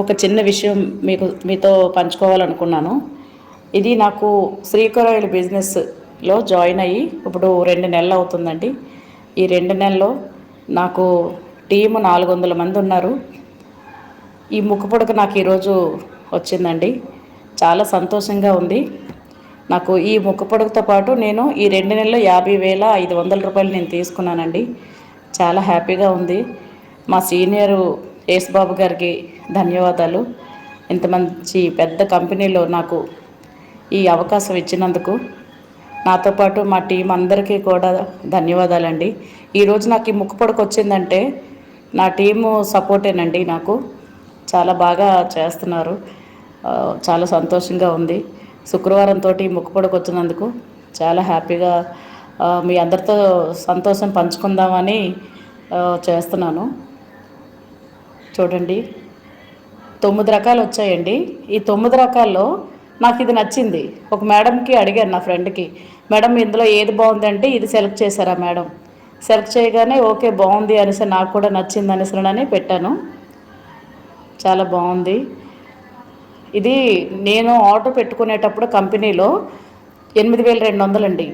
ఒక చిన్న విషయం మీకు మీతో పంచుకోవాలనుకున్నాను. ఇది నాకు శ్రీకరాయల బిజినెస్లో జాయిన్ అయ్యి ఇప్పుడు రెండు నెలలు అవుతుందండి. ఈ రెండు నెలల్లో నాకు టీము నాలుగు వందల మంది ఉన్నారు. ఈ ముక్కుపొడక నాకు ఈరోజు వచ్చిందండి. చాలా సంతోషంగా ఉంది. నాకు ఈ ముక్కుపొడకతో పాటు నేను ఈ రెండు నెలలు యాభై వేల ఐదు వందల రూపాయలు నేను తీసుకున్నానండి. చాలా హ్యాపీగా ఉంది. మా సీనియరు యేసుబాబు గారికి ధన్యవాదాలు. ఇంత మంచి పెద్ద కంపెనీలో నాకు ఈ అవకాశం ఇచ్చినందుకు నాతో పాటు మా టీం అందరికీ కూడా ధన్యవాదాలండి. ఈరోజు నాకు ఈ ముక్కుపొడకు వచ్చిందంటే నా టీము సపోర్టేనండి నాకు. చాలా బాగా చేస్తున్నారు. చాలా సంతోషంగా ఉంది. శుక్రవారం తోటి ముక్కుపొడకు వచ్చినందుకు చాలా హ్యాపీగా మీ అందరితో సంతోషం పంచుకుందామని చేస్తున్నాను. చూడండి. తొమ్మిది రకాలు వచ్చాయండి. ఈ తొమ్మిది రకాల్లో నాకు ఇది నచ్చింది. ఒక మేడంకి అడిగాను నా ఫ్రెండ్కి మేడం ఇందులో ఏది బాగుందంటే ఇది సెలెక్ట్ చేశారా మేడం? సెలెక్ట్ చేయగానే ఓకే బాగుంది అనేసి నాకు కూడా నచ్చింది అనేసి పెట్టాను. చాలా బాగుంది. ఇది నేను ఆర్డర్ పెట్టుకునేటప్పుడు కంపెనీలో ఎనిమిది వేల రెండు వందలండి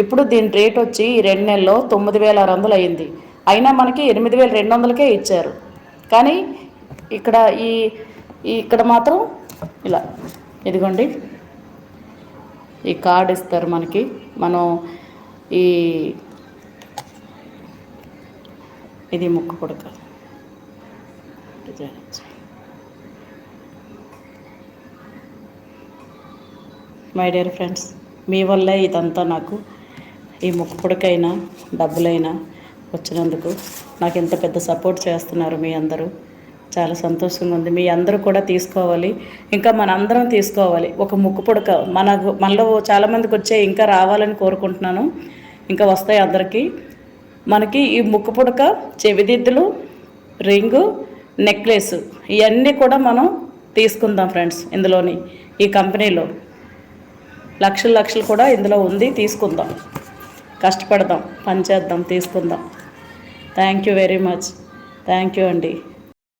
ఇప్పుడు దీని రేట్ వచ్చి ఈ రెండు నెలల్లో తొమ్మిది వేల ఆరు వందలు అయింది. అయినా మనకి ఎనిమిది వేల రెండు వందలకే ఇచ్చారు. కానీ ఇక్కడ ఈ ఇక్కడ మాత్రం ఇలా. ఇదిగోండి. ఈ కార్డ్ ఇస్తారు మనకి. మనం ఈ ఇది ముక్కు పుడక. మై డియర్ ఫ్రెండ్స్ మీ వల్లే ఇదంతా నాకు. ఈ ముక్కు పుడకైనా డబ్బులైనా వచ్చినందుకు నాకు ఇంత పెద్ద సపోర్ట్ చేస్తున్నారు మీ అందరూ. చాలా సంతోషంగా ఉంది. మీ అందరూ కూడా తీసుకోవాలి. ఇంకా మన అందరం తీసుకోవాలి. ఒక ముక్కు పుడక మనకు మనలో చాలామందికి వచ్చే ఇంకా రావాలని కోరుకుంటున్నాను. ఇంకా వస్తాయి అందరికీ. మనకి ఈ ముక్కు పుడక చెవిదిద్దులు రింగు నెక్లెస్ ఇవన్నీ కూడా మనం తీసుకుందాం ఫ్రెండ్స్ ఇందులోని ఈ కంపెనీలో. లక్షలు లక్షలు కూడా ఇందులో ఉంది. తీసుకుందాం. కష్టపడదాం. పనిచేద్దాం తీసుకుందాం. Thank you very much thank you అండి